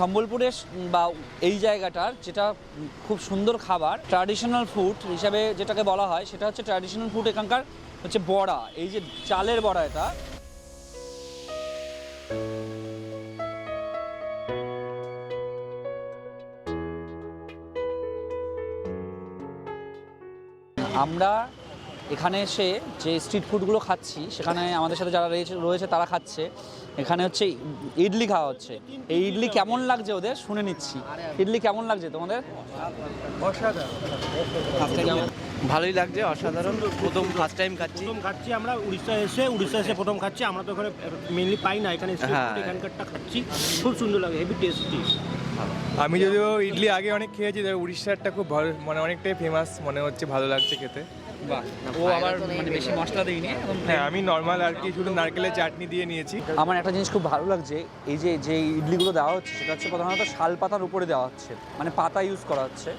সম্বলপুরের বা এই জায়গাটার যেটা খুব সুন্দর খাবার ট্র্যাডিশনাল ফুড হিসাবে যেটাকে বলা হয়, সেটা হচ্ছে ট্র্যাডিশনাল ফুড এখানকার হচ্ছে বড়া, এই যে চালের বড়া এটা। আমরা এখানে এসে যে স্ট্রিট ফুডগুলো খাচ্ছি সেখানে আমাদের সাথে যারা রয়েছে রয়েছে তারা খাচ্ছে। এখানে হচ্ছে ইডলি খাওয়া হচ্ছে। এই ইডলি কেমন লাগছে ওদের? শুনে নিচ্ছি। ইডলি কেমন লাগছে তোমাদের? ভালোই লাগছে অসাধারণ। প্রথম ফার্স্ট টাইম খাচ্ছি। প্রথম খাচ্ছি আমরা উড়িষ্যা এসে উড়িষ্যা এসে প্রথম খাচ্ছি। আমরা তো ওখানে মেনলি পাই না এখানে হ্যাঁ। এখানকারটা খাচ্ছি। খুব সুন্দর লাগে হেভি টেস্টি আমি যদিও ইডলি আগে অনেক খেয়েছি তবে উড়িষ্যারটা খুব ভালো মানে অনেকটাই ফেমাস মনে হচ্ছে ভালো লাগছে খেতে। বাহ ও আবার মানে বেশি মশলা দিইনি হ্যাঁ আমি নর্মাল আর কি শুধু নারকেলের চাটনি দিয়ে নিয়েছি। আমার একটা জিনিস খুব ভালো লাগছে এই যে যে ইডলিগুলো দেওয়া হচ্ছে সেটা হচ্ছে প্রধানত শাল পাতার উপরে দেওয়া হচ্ছে মানে পাতা ইউজ করা হচ্ছে।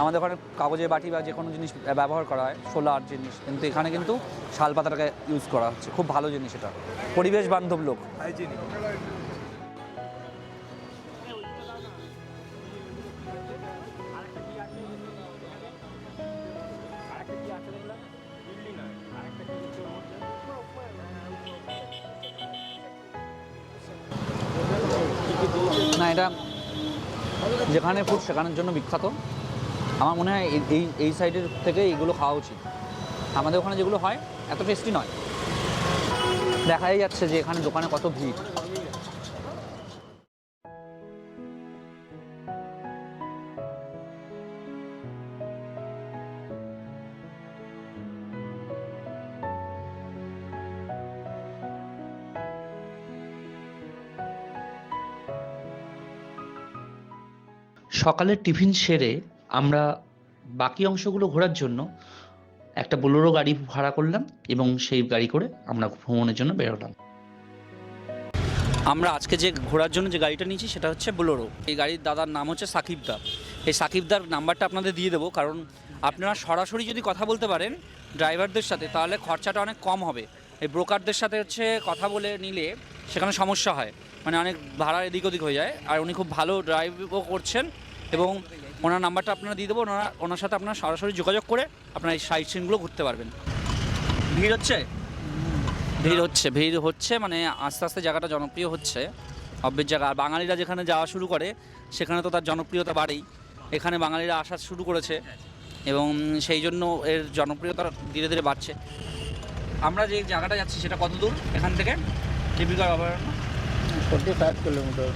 আমাদের ওখানে কাগজের বাটি বা যে কোনো জিনিস ব্যবহার করা হয় সোলার জিনিস কিন্তু এখানে কিন্তু শাল পাতাটাকে ইউজ করা হচ্ছে খুব ভালো জিনিস এটা। পরিবেশ বান্ধব লোক। হাইজিনিক যেখানে ফুড সেখানের জন্য বিখ্যাত। আমার মনে হয় এই- এই সাইডের থেকে এইগুলো খাওয়া উচিত। আমাদের ওখানে যেগুলো হয়, এত টেস্টি নয়। দেখাই যাচ্ছে যে এখানে দোকানে কত ভিড়। সকালের টিফিন সেরে আমরা বাকি অংশগুলো ঘোরার জন্য একটা বোলেরো গাড়ি ভাড়া করলাম এবং সেই গাড়ি করে আমরা ভ্রমণের জন্য বেরোলাম আমরা আজকে যে ঘোরার জন্য যে গাড়িটা নিয়েছি সেটা হচ্ছে বোলেরো। এই গাড়ির দাদার নাম হচ্ছে সাকিবদা এই সাকিবদার নাম্বারটা আপনাদের দিয়ে দেবো কারণ আপনারা সরাসরি যদি কথা বলতে পারেন ড্রাইভারদের সাথে, তাহলে খরচাটা অনেক কম হবে। এই ব্রোকারদের সাথে হচ্ছে কথা বলে নিলে সেখানে সমস্যা হয়। মানে অনেক ভাড়া এদিক ওদিক হয়ে যায়। আর উনি খুব ভালো ড্রাইভও করছেন। এবং ওনার নাম্বারটা আপনারা দিয়ে দেবো ওনারা ওনার সাথে আপনারা সরাসরি যোগাযোগ করে আপনারা এই সাইট সিনগুলো ঘুরতে পারবেন। ভিড় হচ্ছে? ভিড় হচ্ছে ভিড় হচ্ছে মানে আস্তে আস্তে জায়গাটা জনপ্রিয় হচ্ছে। অব্যের জায়গা আর বাঙালিরা যেখানে যাওয়া শুরু করে সেখানে তো তার জনপ্রিয়তা বাড়েই। এখানে বাঙালিরা আসা শুরু করেছে এবং সেই জন্য এর জনপ্রিয়তা ধীরে ধীরে বাড়ছে। আমরা যে জায়গাটা যাচ্ছি সেটা কত দূর? এখান থেকে? দীপিকার অভয়ারণ্য ফোর্টি ফাইভ কিলোমিটার।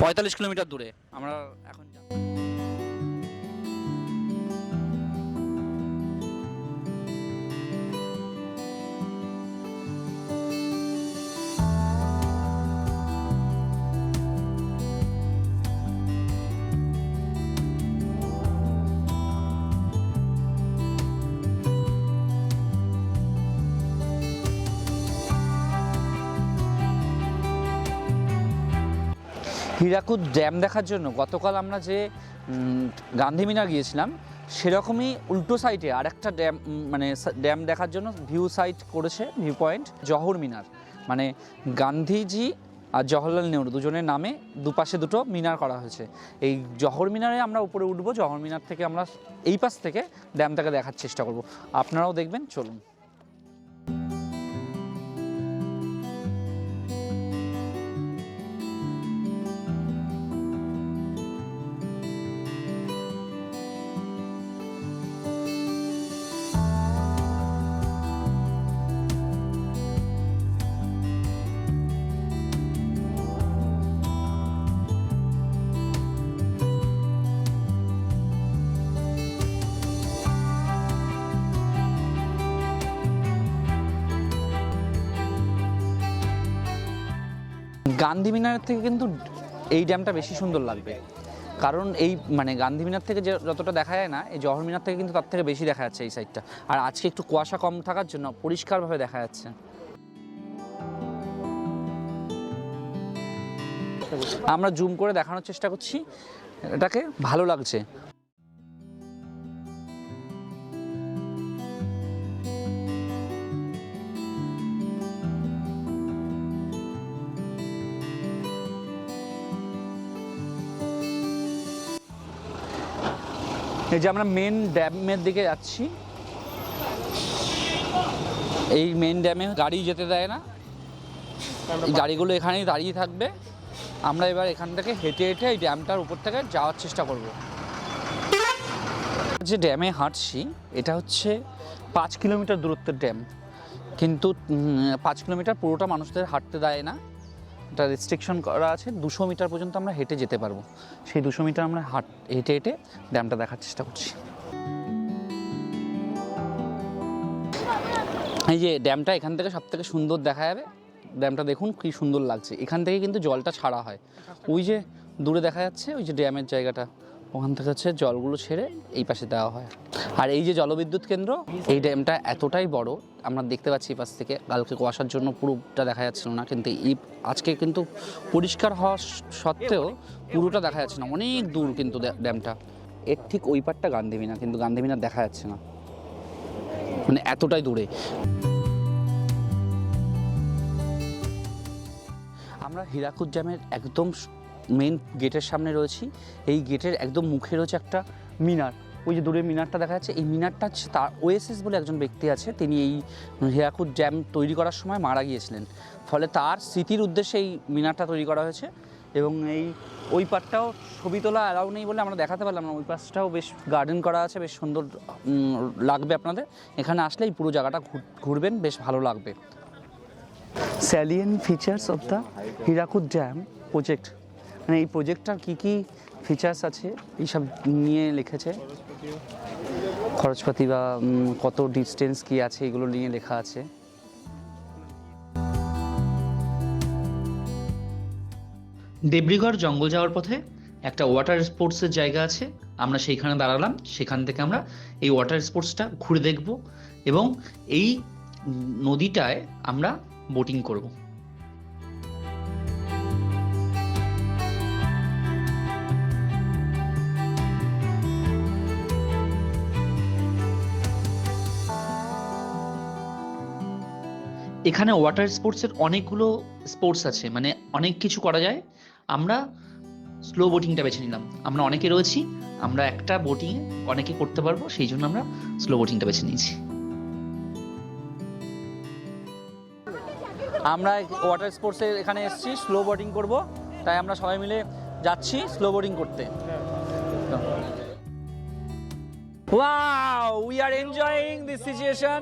পঁয়তাল্লিশ কিলোমিটার দূরে। আমরা এখন হীরাকুদ ড্যাম দেখার জন্য গতকাল আমরা যে গান্ধী মিনার গিয়েছিলাম, সেরকমই উল্টো সাইডে আরেকটা ড্যাম মানে ড্যাম দেখার জন্য ভিউ সাইট করেছে, ভিউ পয়েন্ট, জহর মিনার। মানে গান্ধীজি আর জওহরলাল নেহরু দুজনের নামে দুপাশে দুটো মিনার করা হয়েছে। এই জহর মিনারে আমরা উপরে উঠবো, জহর মিনার থেকে আমরা এই পাশ থেকে ড্যামটাকে দেখার চেষ্টা করব। আপনারাও দেখবেন, চলুন। গান্ধী মিনারের থেকে কিন্তু এই ড্যামটা বেশি সুন্দর লাগবে। কারণ এই মানে গান্ধী মিনার থেকে যে যতটা দেখা যায় না, এই জহর মিনার থেকে কিন্তু তার থেকে বেশি দেখা যাচ্ছে এই সাইডটা আর আজকে একটু কুয়াশা কম থাকার জন্য পরিষ্কারভাবে দেখা যাচ্ছে। আমরা জুম করে দেখানোর চেষ্টা করছি। এটাকে ভালো লাগছে। এই যে আমরা মেন ড্যামের দিকে যাচ্ছি। এই মেন ড্যামে গাড়ি যেতে দেয় না। গাড়িগুলো এখানেই দাঁড়িয়ে থাকবে। আমরা এবার এখান থেকে হেঁটে হেঁটে এই ড্যামটার উপর থেকে যাওয়ার চেষ্টা করব। যে ড্যামে হাঁটছি, এটা হচ্ছে পাঁচ কিলোমিটার দূরত্বের ড্যাম কিন্তু পাঁচ কিলোমিটার পুরোটা মানুষদের হাঁটতে দেয় না। এটা রেস্ট্রিকশন করা আছে, দুশো মিটার পর্যন্ত আমরা হেঁটে যেতে পারব। সেই দুশো মিটার আমরা হাঁট, হেঁটে হেঁটে ড্যামটা দেখার চেষ্টা করছি। এই যে ড্যামটা এখান থেকে সব থেকে সুন্দর দেখা যাবে। ড্যামটা দেখুন কি সুন্দর লাগছে। এখান থেকে কিন্তু জলটা ছাড়া হয়। ওই যে দূরে দেখা যাচ্ছে, ওই যে ড্যামের জায়গাটা। ওখান থেকে হচ্ছে জলগুলো ছেড়ে এই পাশে দেওয়া হয়। আর এই যে জলবিদ্যুৎ কেন্দ্র, এই ড্যামটা এতটাই বড় আমরা দেখতে পাচ্ছি পাশ থেকে। কালকে কুয়াশার জন্য পুরোটা দেখা যাচ্ছিল না, কিন্তু এই আজকে কিন্তু পরিষ্কার হওয়া সত্ত্বেও পুরোটা দেখা যাচ্ছে না। অনেক দূর কিন্তু ড্যামটা। এর ঠিক ওই পারটা গান্ধীমিনা কিন্তু গান্ধীমিনা দেখা যাচ্ছে না। মানে এতটাই দূরে। আমরা হীরাকুদ ড্যামের একদম মেন গেটের সামনে রয়েছি। এই গেটের একদম মুখে রয়েছে একটা মিনার। ওই যে দূরে মিনারটা দেখা যাচ্ছে, এই মিনারটা তার ওএসএস বলে একজন ব্যক্তি আছে, তিনি এই হীরাকুদ ড্যাম তৈরি করার সময় মারা গিয়েছিলেন। ফলে তার স্মৃতির উদ্দেশ্যে এই মিনারটা তৈরি করা হয়েছে এবং এই, ওই পারটাও ছবি তোলা অ্যালাউ নেই বলে আমরা দেখাতে পারলাম না। ওই পাশটাও বেশ গার্ডেন করা আছে, বেশ সুন্দর লাগবে আপনাদের। এখানে আসলে এই পুরো জায়গাটা ঘুর- ঘুরবেন, বেশ ভালো লাগবে। Salient features of the Hirakud dam project মানে এই প্রজেক্টটার কী কী ফিচার্স আছে, এইসব নিয়ে লিখেছে। খরচপাতি বা কত ডিস্টেন্স কী আছে এগুলো নিয়ে লেখা আছে? দেবরিগড় জঙ্গল যাওয়ার পথে একটা ওয়াটার স্পোর্টসের জায়গা আছে। আমরা সেইখানে দাঁড়ালাম সেখান থেকে আমরা এই ওয়াটার স্পোর্টসটা ঘুরে দেখব এবং এই নদীটায় আমরা বোটিং করব। এখানে ওয়াটার স্পোর্টসের অনেকগুলো স্পোর্টস আছে মানে অনেক কিছু করা যায়। আমরা স্লো বোটিংটা বেছে নিলাম। আমরা অনেকে রয়েছি, আমরা একটা বোটিং অনেকে করতে পারব, সেই জন্য আমরা স্লো বোটিংটা বেছে নিয়েছি। আমরা ওয়াটার স্পোর্টসের এখানে এসেছি স্লো বোটিং করব। তাই আমরা সবাই মিলে যাচ্ছি স্লো বোটিং করতে। Wow we are enjoying this situation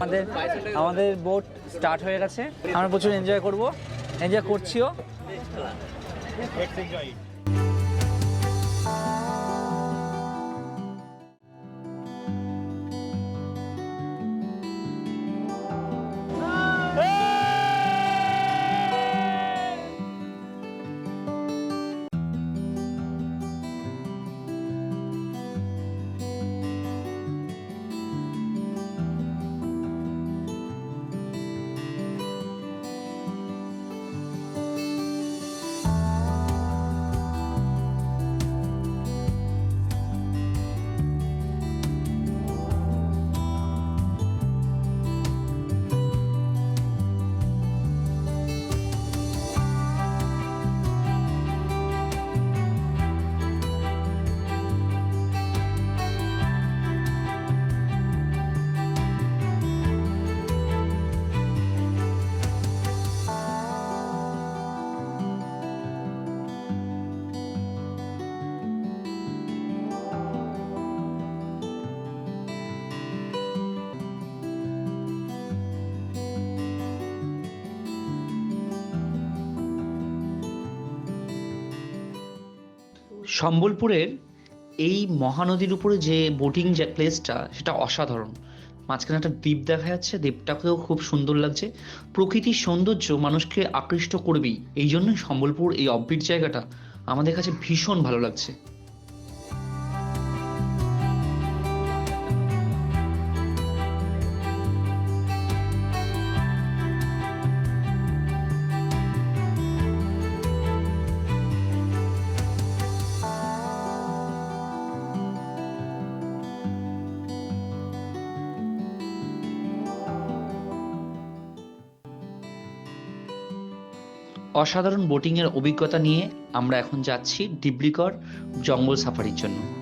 আমাদের আমাদের বোট স্টার্ট হয়ে গেছে। আমরা প্রচুর এনজয় করব। এনজয় করছিও। সম্বলপুরের এই মহানদীর উপরে যে বোটিং যে প্লেসটা সেটা অসাধারণ। মাঝখানে একটা দ্বীপ দেখা যাচ্ছে, দ্বীপটাকেও খুব সুন্দর লাগছে। প্রকৃতির সৌন্দর্য মানুষকে আকৃষ্ট করবেই। এই জন্যই সম্বলপুর এই অব্বির জায়গাটা আমাদের কাছে ভীষণ ভালো লাগছে। অসাধারণ বোটিংয়ের অভিজ্ঞতা নিয়ে আমরা এখন যাচ্ছি ডিব্রুগড় জঙ্গল সাফারির জন্য।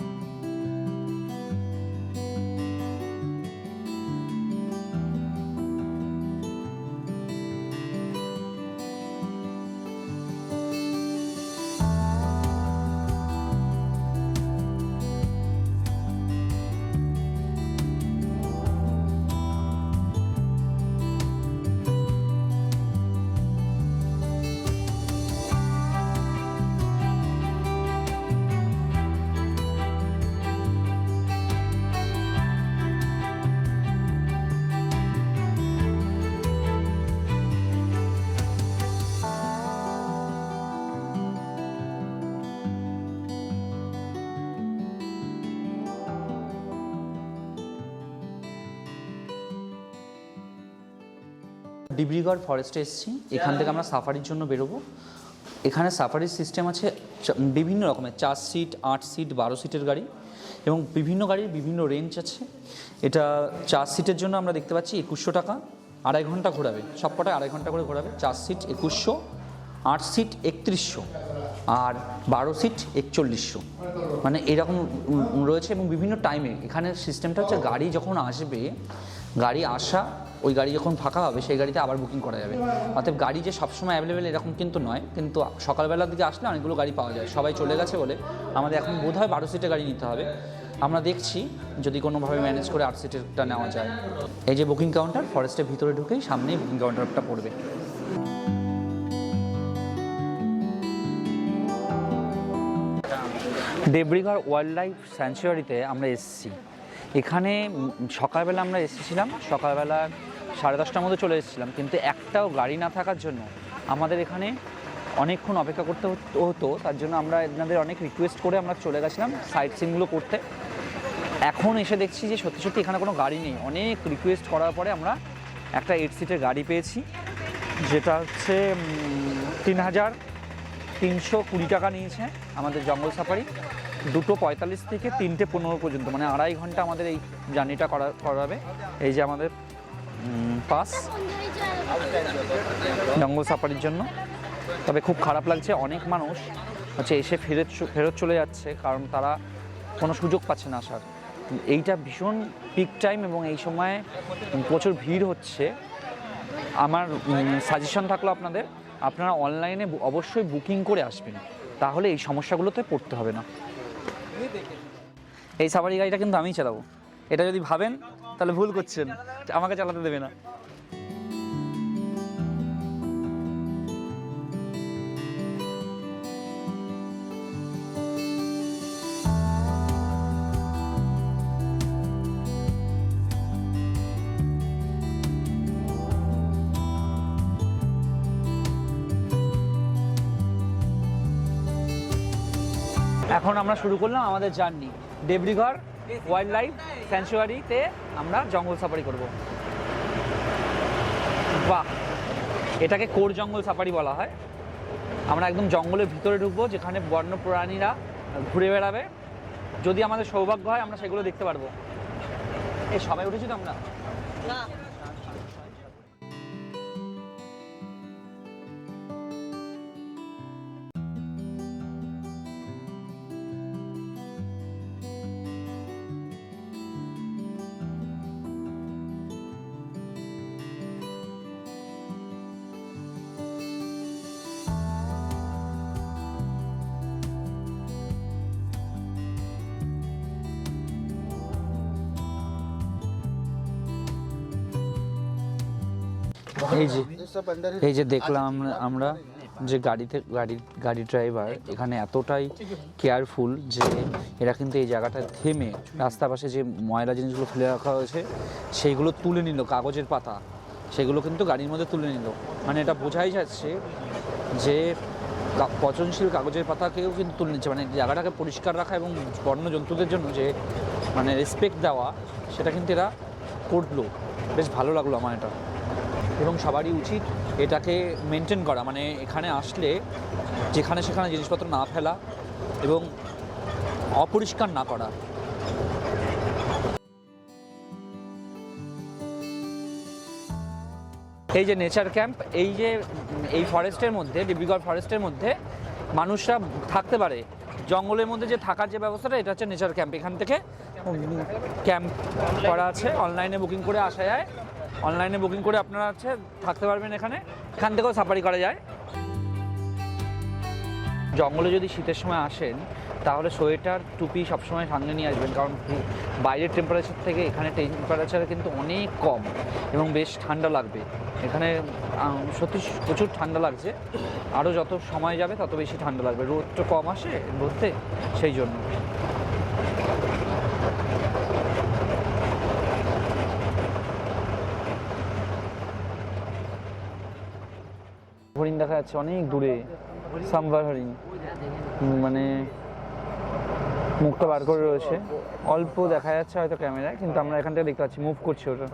ডিব্রুগড় ফরেস্টে এসেছি। এখান থেকে আমরা সাফারির জন্য বেরোবো। এখানে সাফারির সিস্টেম আছে বিভিন্ন রকমের, চার সিট আট সিট বারো সিটের গাড়ি এবং বিভিন্ন গাড়ির বিভিন্ন রেঞ্জ আছে। এটা চার সিটের জন্য আমরা দেখতে পাচ্ছি একুশশো টাকা। আড়াই ঘণ্টা ঘোরাবে। সব কটায় আড়াই ঘণ্টা করে ঘোরাবে। চার সিট একুশশো, আট সিট একত্রিশশো আর বারো সিট একচল্লিশশো। মানে এরকম রয়েছে এবং বিভিন্ন টাইমে এখানের সিস্টেমটা হচ্ছে গাড়ি যখন আসবে, গাড়ি আসা ওই গাড়ি যখন ফাঁকা হবে, সেই গাড়িতে আবার বুকিং করা যাবে। অতএব গাড়ি যে সবসময় অ্যাভেলেবেল এরকম কিন্তু নয়, কিন্তু সকালবেলার দিকে আসলে অনেকগুলো গাড়ি পাওয়া যায়। সবাই চলে গেছে বলে আমাদের এখন বোধ হয় বারো সিটের গাড়ি নিতে হবে। আমরা দেখছি যদি কোনোভাবে ম্যানেজ করে আট সিটেরটা নেওয়া যায়। এই যে বুকিং কাউন্টার ফরেস্টের ভিতরে ঢুকেই সামনেই বুকিং কাউন্টারটা পড়বে। দেবরিগড় ওয়াইল্ড লাইফ স্যাংচুয়ারিতে আমরা এসেছি। এখানে সকালবেলা আমরা এসেছিলাম, সকালবেলা সাড়ে দশটার মধ্যে চলে এসেছিলাম, কিন্তু একটাও গাড়ি না থাকার জন্য আমাদের এখানে অনেকক্ষণ অপেক্ষা করতে হত- তার জন্য আমরা এনাদের অনেক রিকোয়েস্ট করে আমরা চলে গেছিলাম সাইট সিনগুলো করতে। এখন এসে দেখছি যে সত্যি সত্যি এখানে কোনো গাড়ি নেই। অনেক রিকোয়েস্ট করার পরে আমরা একটা এইট সিটের গাড়ি পেয়েছি, যেটা হচ্ছে তিন হাজার তিনশো কুড়ি টাকা নিয়েছে আমাদের জঙ্গল সাফারি দুটো পঁয়তাল্লিশ থেকে তিনটে পনেরো পর্যন্ত মানে আড়াই ঘণ্টা আমাদের এই জার্নিটা করা, করাবে। এই যে আমাদের পাস জঙ্গল সাফারির জন্য। তবে খুব খারাপ লাগছে, অনেক মানুষ হচ্ছে এসে ফেরত ফেরত চলে যাচ্ছে, কারণ তারা কোনো সুযোগ পাচ্ছে না আসার। এইটা ভীষণ পিক টাইম এবং এই সময় প্রচুর ভিড় হচ্ছে। আমার সাজেশন থাকল আপনাদের, আপনারা অনলাইনে অবশ্যই বুকিং করে আসবেন। তাহলে এই সমস্যাগুলোতে পড়তে হবে না। এই সাফারি গাড়িটা কিন্তু আমি চালাবো। এটা যদি ভাবেন, তাহলে ভুল করছেন। আমাকে চালাতে দেবে না। এখন আমরা শুরু করলাম আমাদের জার্নি। দেবরিগড় ওয়াইল্ড লাইফ স্যাংচুয়ারিতে আমরা জঙ্গল সাফারি করব। বাহ! এটাকে কোর জঙ্গল সাফারি বলা হয়। আমরা একদম জঙ্গলের ভিতরে ঢুকবো, যেখানে বন্য প্রাণীরা ঘুরে বেড়াবে। যদি আমাদের সৌভাগ্য হয়, আমরা সেগুলো দেখতে পারব। এই সবাই উঠেছি তো আমরা এই যে দেখলাম আমরা- যে গাড়িতে গাড়ি গাড়ি ড্রাইভার এখানে এতটাই কেয়ারফুল যে এরা কিন্তু এই জায়গাটা থেমে রাস্তার পাশে যে ময়লা জিনিসগুলো ফেলে রাখা হয়েছে সেইগুলো তুলে নিল কাগজের পাতা সেগুলো কিন্তু গাড়ির মধ্যে তুলে নিল। মানে এটা বোঝাই যাচ্ছে যে পচনশীল কাগজের পাতাকেও কিন্তু তুলে নিচ্ছে। মানে জায়গাটাকে পরিষ্কার রাখা এবং বন্য জন্তুদের জন্য যে মানে রেসপেক্ট দেওয়া সেটা কিন্তু এরা করল। বেশ ভালো লাগল আমার এটা। এবং সবারই উচিত এটাকে মেনটেন করা। মানে এখানে আসলে যেখানে সেখানে জিনিসপত্র না ফেলা এবং অপরিষ্কার না করা। এই যে নেচার ক্যাম্প এই যে, এই ফরেস্টের মধ্যে ডিব্রুগড় ফরেস্টের মধ্যে মানুষরা থাকতে পারে। জঙ্গলের মধ্যে যে থাকার যে ব্যবস্থাটা, এটা হচ্ছে নেচার ক্যাম্প এখান থেকে ক্যাম্প করা আছে অনলাইনে বুকিং করে আসা যায়। অনলাইনে বুকিং করে আপনারা আছে থাকতে পারবেন এখানে। এখান থেকেও সাফারি করা যায়। জঙ্গলে যদি শীতের সময় আসেন, তাহলে সোয়েটার, টুপি সবসময় সঙ্গে নিয়ে আসবেন। কারণ বাইরের টেম্পারেচার থেকে এখানে টেম্পারেচার কিন্তু অনেক কম এবং বেশ ঠান্ডা লাগবে। এখানে সত্যি প্রচুর ঠান্ডা লাগছে। আরও যত সময় যাবে, তত বেশি ঠান্ডা লাগবে। রোদটা কম আসে রোদতে সেই জন্য হরিণ দেখা যাচ্ছে অনেক দূরে উম, মানে মুখটা বার করে রয়েছে। অল্প দেখা যাচ্ছে হয়তো ক্যামেরায় কিন্তু আমরা এখান থেকে দেখতে পাচ্ছি মুভ করছি ওটা।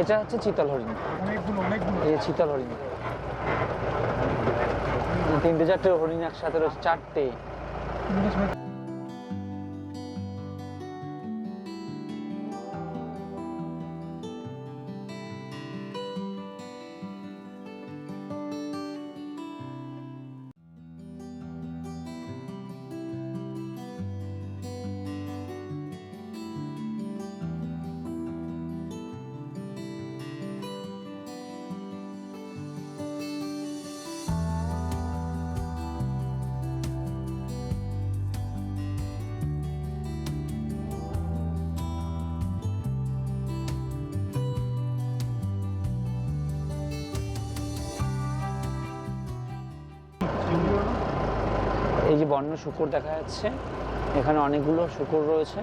এটা হচ্ছে চিতল হরিণ। এই চিতল হরিণ। তিনটে চারটে হরিণ একসাথে রয়েছে চারটে। এই যে বন্য শুকর দেখা যাচ্ছে এখানে অনেকগুলো শুকর রয়েছে।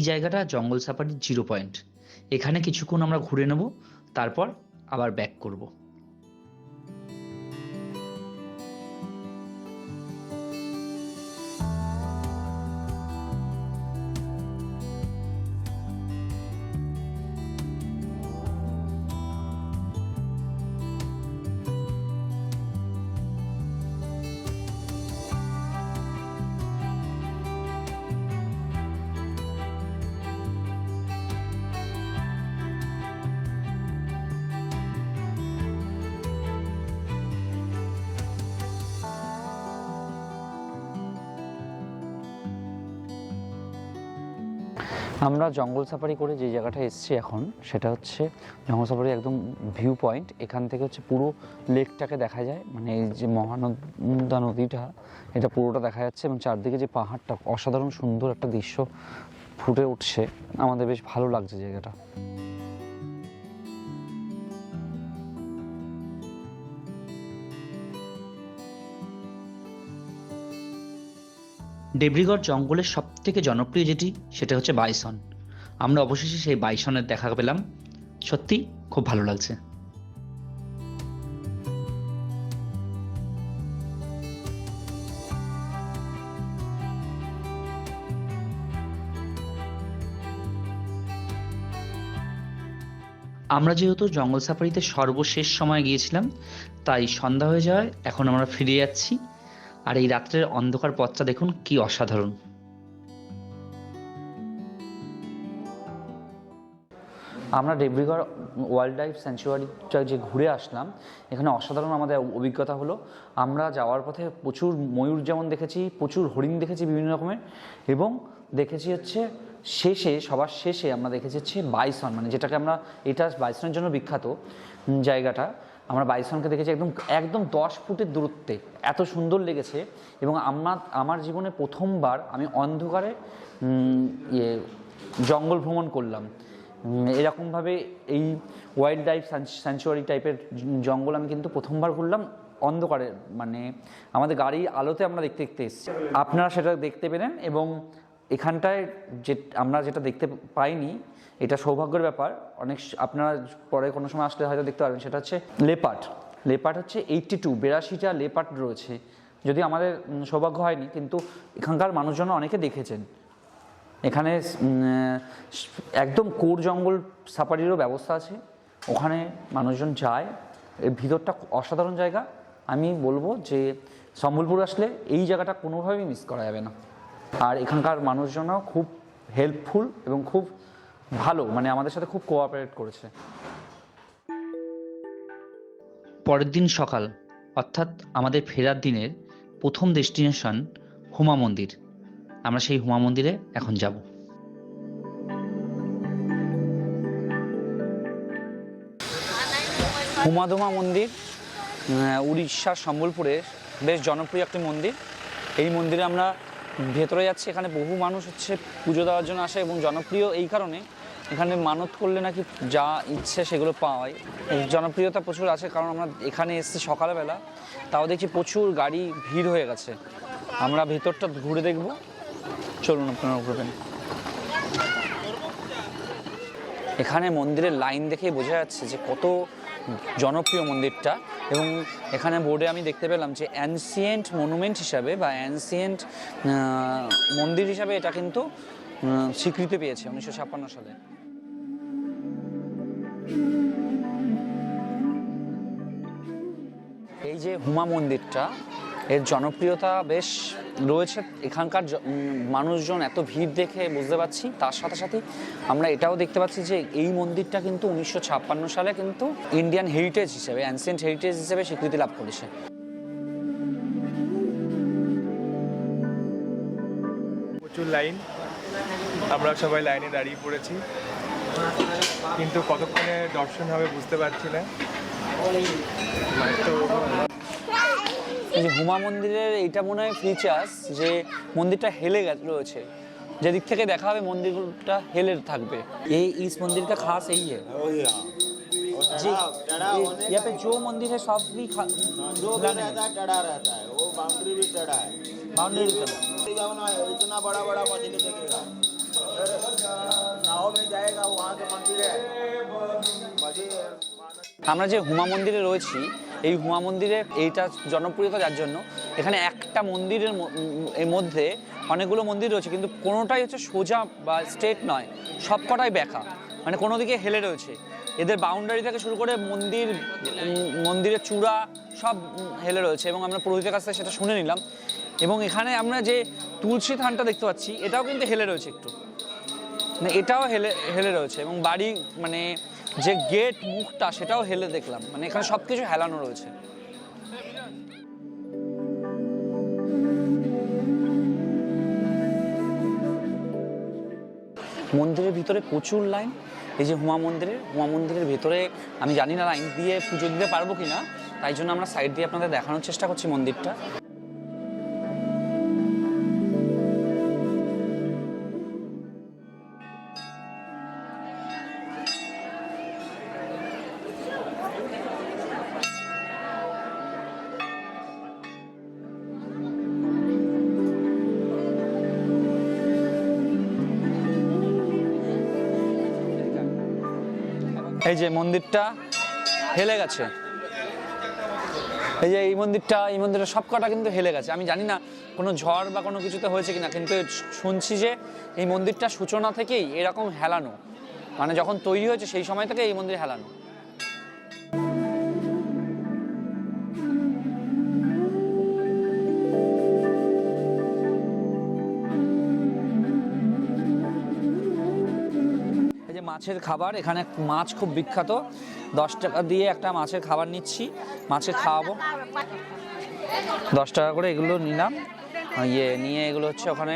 এই জায়গাটা জঙ্গল সাফারির জিরো পয়েন্ট এখানে কিছুক্ষণ আমরা ঘুরে নেব, তারপর আবার ব্যাক করব। আমরা জঙ্গল সাফারি করে যে জায়গাটা এসছি এখন, সেটা হচ্ছে জঙ্গল সাফারি একদম ভিউ পয়েন্ট এখান থেকে হচ্ছে পুরো লেকটাকে দেখা যায়। মানে এই যে মহানন্দা নদীটা, এটা পুরোটা দেখা যাচ্ছে এবং চারদিকে যে পাহাড়টা, অসাধারণ সুন্দর একটা দৃশ্য ফুটে উঠছে। আমাদের বেশ ভালো লাগছে জায়গাটা। ডেব্রিগড় জঙ্গলের সব থেকে জনপ্রিয় যেটি, সেটা হচ্ছে বাইসন। আমরা অবশেষে সেই বাইসনের দেখা পেলাম। সত্যি খুব ভালো লাগছে। আমরা যেহেতু জঙ্গল সাফারিতে সর্বশেষ সময় গিয়েছিলাম, তাই সন্ধ্যা হয়ে যাওয়ায় এখন আমরা ফিরে যাচ্ছি। আর এই রাত্রের অন্ধকার পথটা দেখুন কি অসাধারণ। আমরা দেবরিগড় ওয়াইল্ড লাইফ স্যাঞ্চুয়ারিটা যে ঘুরে আসলাম, এখানে অসাধারণ আমাদের অভিজ্ঞতা হলো। আমরা যাওয়ার পথে প্রচুর ময়ূর যেমন দেখেছি, প্রচুর হরিণ দেখেছি বিভিন্ন রকমের এবং দেখেছি হচ্ছে শেষে, সবার শেষে আমরা দেখেছি হচ্ছে বাইসন মানে যেটাকে আমরা, এটা বাইসনের জন্য বিখ্যাত জায়গাটা। আমরা বাইসনকে দেখেছি একদম একদম দশ ফুটের দূরত্বে। এত সুন্দর লেগেছে এবং আমার আমার জীবনে প্রথমবার আমি অন্ধকারে ইয়ে জঙ্গল ভ্রমণ করলাম। এরকমভাবে এই ওয়াইল্ড লাইফ স্যাঞ্চুয়ারি টাইপের জঙ্গল আমি কিন্তু প্রথমবার ঘুরলাম। অন্ধকারে মানে আমাদের গাড়ি আলোতে আমরা দেখতে দেখতে এসেছি। আপনারা সেটা দেখতে পেলেন এবং এখানটায় যে, আমরা যেটা দেখতে পাইনি এটা সৌভাগ্যের ব্যাপার। অনেক আপনারা পরে কোনো সময় আসলে হয়তো দেখতে পারবেন। সেটা হচ্ছে লেপার্ড। লেপার্ড হচ্ছে এইটটি টু বিরাশিটা লেপার্ড রয়েছে। যদি আমাদের সৌভাগ্য হয়নি, কিন্তু এখানকার মানুষজন অনেকে দেখেছেন। এখানে একদম কোর জঙ্গল সাফারিরও ব্যবস্থা আছে। ওখানে মানুষজন যায়। এর ভিতরটা অসাধারণ জায়গা। আমি বলব যে সম্বলপুর আসলে এই জায়গাটা কোনোভাবেই মিস করা যাবে না। আর এখানকার মানুষজনও খুব হেল্পফুল এবং খুব ভালো মানে আমাদের সাথে খুব কোঅপারেট করেছে। পরের দিন সকাল অর্থাৎ আমাদের ফেরার দিনের প্রথম ডেস্টিনেশন হুমা মন্দির। আমরা সেই হুমা মন্দিরে এখন যাব। হুমাদুমা মন্দির উড়িষ্যার সম্বলপুরের বেশ জনপ্রিয় একটি মন্দির। এই মন্দিরে আমরা ভেতরে যাচ্ছি এখানে বহু মানুষ হচ্ছে পুজো দেওয়ার জন্য আসে এবং জনপ্রিয় এই কারণে এখানে মানত করলে নাকি যা ইচ্ছে সেগুলো পাওয়ায়। জনপ্রিয়তা প্রচুর আছে, কারণ আমরা এখানে এসেছি সকালবেলা। তাও দেখছি প্রচুর গাড়ি ভিড় হয়ে গেছে। আমরা ভেতরটা ঘুরে দেখব। চলুন আপনারা ঘুরবেন এখানে মন্দিরের লাইন দেখেই বোঝা যাচ্ছে যে কত জনপ্রিয় মন্দিরটা। এবং এখানে বোর্ডে আমি দেখতে পেলাম যে অ্যানসিয়েন্ট মনুমেন্ট হিসাবে বা অ্যানসিয়েন্ট মন্দির হিসাবে এটা কিন্তু স্বীকৃতি পেয়েছে উনিশশো ছাপ্পান্ন সালে। এই যে হুমা মন্দিরটা, এর জনপ্রিয়তা বেশ রয়েছে। এখানকার মানুষজন এত ভিড় দেখে বুঝতে পারছি। তার সাথে সাথে আমরা এটাও দেখতে পাচ্ছি যে এই মন্দিরটা কিন্তু উনিশশো ছাপ্পান্ন সালে কিন্তু ইন্ডিয়ান হেরিটেজ হিসেবে অ্যানসিয়েন্ট হেরিটেজ হিসেবে স্বীকৃতি লাভ করেছে। প্রচুর লাইন। আমরা সবাই লাইনে দাঁড়িয়ে পড়েছি। কিন্তু কতক্ষণে দর্শন হবে বুঝতে পারছি না তো এই যে হুমা মন্দিরের এইটা মনে হয় ফিচার্স যে মন্দিরটা হেলে গে- রয়েছে যেদিক থেকে দেখা হবে মন্দিরটা হেলে থাকবে ये इस मंदिर का खास यही है जी ये- यहाँ पे जो मंदिर है सब भी खा- जो भी खिलाने रहता है टड़ा रहता है वो बाउंड्री भी टड़ा है बाउंड्री का जाओ ना इतना बड़ा बड़ा मछली देखेगा फिर नाव में जाएगा वहाँ के मंदिर है मछली আমরা যে হুমা মন্দিরে রয়েছি এই হুমা মন্দিরে এইটা জনপ্রিয়তা যার জন্য এখানে একটা মন্দিরের ম- উম, এর মধ্যে অনেকগুলো মন্দির রয়েছে কিন্তু কোনোটাই হচ্ছে সোজা বা স্ট্রেট নয় সবকটাই ব্যাকা মানে কোনো দিকে হেলে রয়েছে এদের বাউন্ডারি থেকে শুরু করে মন্দির উম, মন্দিরের চূড়া সব উম, হেলে রয়েছে এবং আমরা পুরোহিতের কাছ থেকে সেটা শুনে নিলাম এবং এখানে আমরা যে তুলসী থানটা দেখতে পাচ্ছি এটাও কিন্তু হেলে রয়েছে একটু এটাও হেলে হেলে রয়েছে এবং বাড়ি মানে যে গেট মুখটা, সেটাও হেলে দেখলাম। মানে এখানে সব কিছু হেলানো রয়েছে। মন্দিরের ভিতরে প্রচুর লাইন এই যে হুমা মন্দিরের হুমা মন্দিরের ভেতরে, আমি জানি না লাইন দিয়ে পুজো দিতে পারব কি না তাই জন্য আমরা সাইড দিয়ে আপনাদের দেখানোর চেষ্টা করছি মন্দিরটা। মন্দিরটা হেলে গেছে। এই যে এই মন্দিরটা, এই মন্দিরের সব কটা কিন্তু হেলে গেছে। আমি জানি না কোনো ঝড় বা কোনো কিছুতে হয়েছে কিনা, কিন্তু শুনছি যে এই মন্দিরটা সূচনা থেকেই এরকম হেলানো। মানে যখন তৈরি হয়েছে সেই সময় থেকে এই মন্দির হেলানো। মাছের খাবার। এখানে মাছ খুব বিখ্যাত। দশ টাকা দিয়ে একটা মাছের খাবার নিচ্ছি। মাছের খাওয়াবো। দশ টাকা করে এগুলো নিলাম। ইয়ে নিয়ে এগুলো হচ্ছে ওখানে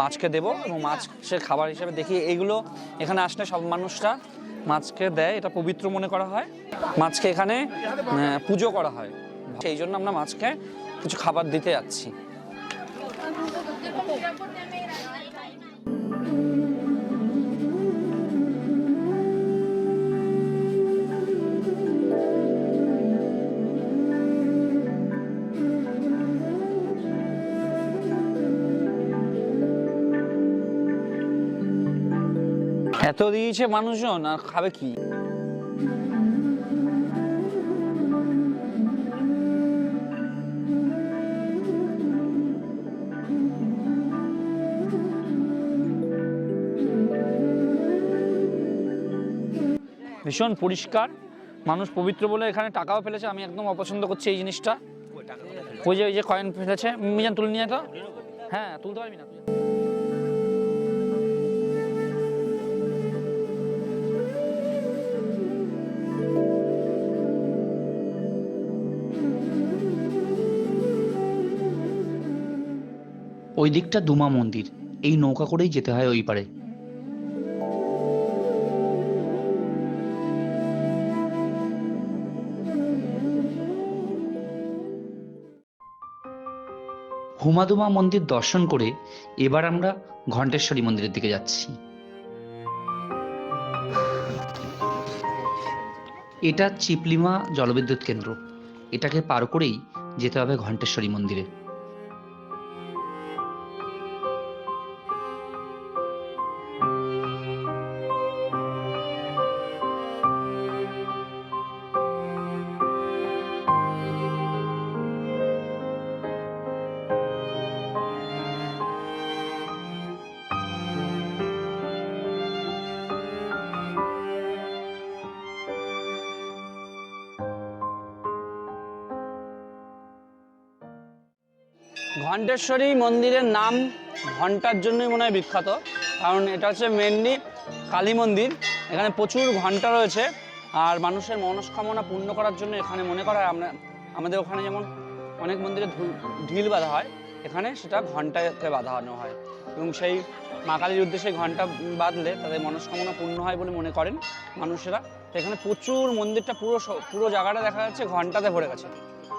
মাছকে দেবো এবং মাছের খাবার হিসেবে দেখি। এগুলো এখানে আসলে সব মানুষরা মাছকে দেয়। এটা পবিত্র মনে করা হয়। মাছকে এখানে পুজো করা হয়। সেই জন্য আমরা মাছকে কিছু খাবার দিতে যাচ্ছি। এত দিয়েছে মানুষজন, আর খাবে কি? ভীষণ পরিষ্কার। মানুষ পবিত্র বলে এখানে টাকাও ফেলেছে, আমি একদম অপছন্দ করছি এই জিনিসটা। ওই যে ওই যে কয়েন ফেলেছে। মিজান, তুলে নিয়ে তো। হ্যাঁ তুলতে পারবি না? ওই দিকটা দুমা মন্দির। এই নৌকা করেই যেতে হয় ওই পারে। হুমাদুমা মন্দির দর্শন করে এবার আমরা ঘণ্টেশ্বরী মন্দিরের দিকে যাচ্ছি। এটা চিপলিমা জলবিদ্যুৎ কেন্দ্র। এটাকে পার করেই যেতে হবে ঘণ্টেশ্বরী মন্দিরে। ঘণ্টেশ্বরী মন্দিরের নাম ঘণ্টার জন্যই মনে হয় বিখ্যাত। কারণ এটা হচ্ছে মেনলি কালী মন্দির। এখানে প্রচুর ঘণ্টা রয়েছে। আর মানুষের মনস্কামনা পূর্ণ করার জন্য এখানে মনে করা হয় আমরা, আমাদের ওখানে যেমন অনেক মন্দিরে ঢিল বাঁধা হয়, এখানে সেটা ঘন্টাতে বাঁধানো হয়। এবং সেই মা কালীর উদ্দেশ্যে ঘণ্টা বাঁধলে তাদের মনস্কামনা পূর্ণ হয় বলে মনে করেন মানুষেরা। তো এখানে প্রচুর মন্দিরটা পুরো পুরো জায়গাটা দেখা যাচ্ছে ঘন্টাতে ভরে গেছে।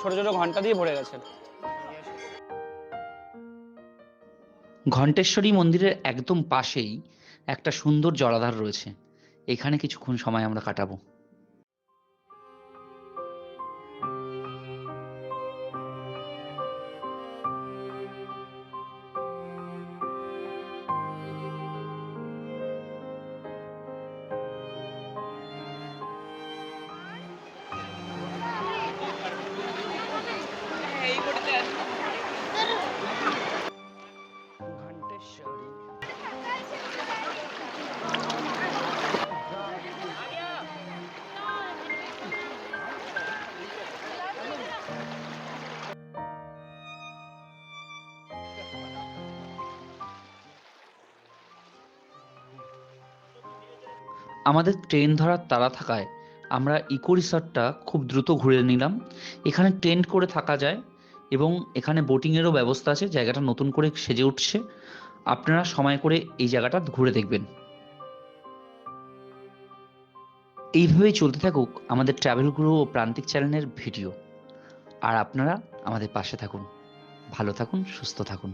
ছোটো ছোটো ঘণ্টা দিয়ে ভরে গেছে। ঘণ্টেশ্বরী মন্দিরের একদম পাশেই একটা সুন্দর জলাধার রয়েছে। এখানে কিছুক্ষণ সময় আমরা কাটাবো। আমাদের ট্রেন ধরার তাড়া থাকায় আমরা ইকো রিসর্টটা খুব দ্রুত ঘুরে নিলাম। এখানে টেন্ট করে থাকা যায় এবং এখানে বোটিংয়েরও ব্যবস্থা আছে, জায়গাটা নতুন করে সেজে উঠছে। আপনারা সময় করে এই জায়গাটা ঘুরে দেখবেন। এইভাবেই চলতে থাকুক আমাদের ট্রাভেল গুরু ও প্রান্তিক চ্যানেলের ভিডিও আর আপনারা আমাদের পাশে থাকুন। ভালো থাকুন, সুস্থ থাকুন।